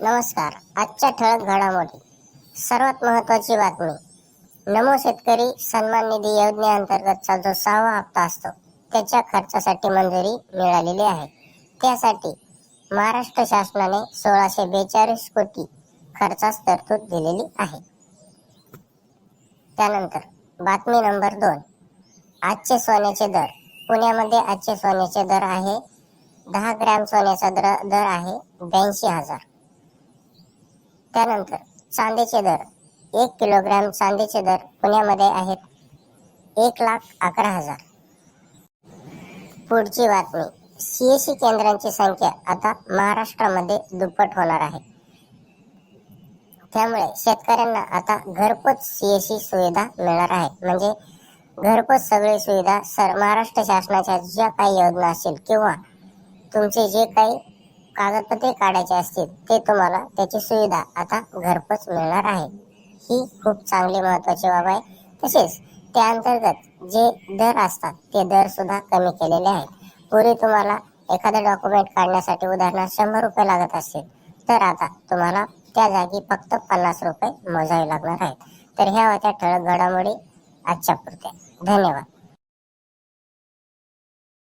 नमस्कार आजच्या ठळक घडामोडी. सर्वात महत्वाची बातमी. नमो शेतकरी सन्मान निधी योजनेअंतर्गतचा जो सहावा हप्ता असतो त्याच्या खर्चासाठी मंजुरी मिळालेली आहे. त्यासाठी महाराष्ट्र शासनाने सोळाशे बेचाळीस कोटी खर्चास तरतूद दिलेली आहे. त्यानंतर बातमी नंबर दोन. आजचे सोन्याचे दर. पुण्यामध्ये आजचे सोन्याचे दर आहे दहा ग्रॅम सोन्याचा दर दर आहे ब्याऐंशी हजार. त्यानंतर चांदीचे दर. एक किलोग्रॅम चांदीचे दर पुण्यामध्ये आहेत एक लाख अकरा हजार. पुढची बातमी. सीएससी केंद्रांची संख्या आता महाराष्ट्रामध्ये दुप्पट होणार आहे. त्यामुळे शेतकऱ्यांना आता घरपोच सीएससी सुविधा मिळणार आहे. म्हणजे घरपोच सगळी सुविधा सर महाराष्ट्र शासनाच्या ज्या काही योजना असतील किंवा तुमचे जे काही कागदपत्रे काढायचे असतील ते तुम्हाला त्याची सुविधा आता घरपोच मिळणार आहे. ही खूप चांगली महत्वाची बाब आहे. तसेच त्या अंतर्गत जे दर असतात ते दर सुद्धा कमी केलेले आहेत. पूर्वी तुम्हाला एखादं डॉक्युमेंट काढण्यासाठी उदाहरणार्थ शंभर रुपये लागत असतील तर आता तुम्हाला त्या जागी फक्त पन्नास रुपये मोजावे लागणार आहेत. तर ह्या होत्या ठळक घडामोडी आजच्या पुरत्या. धन्यवाद.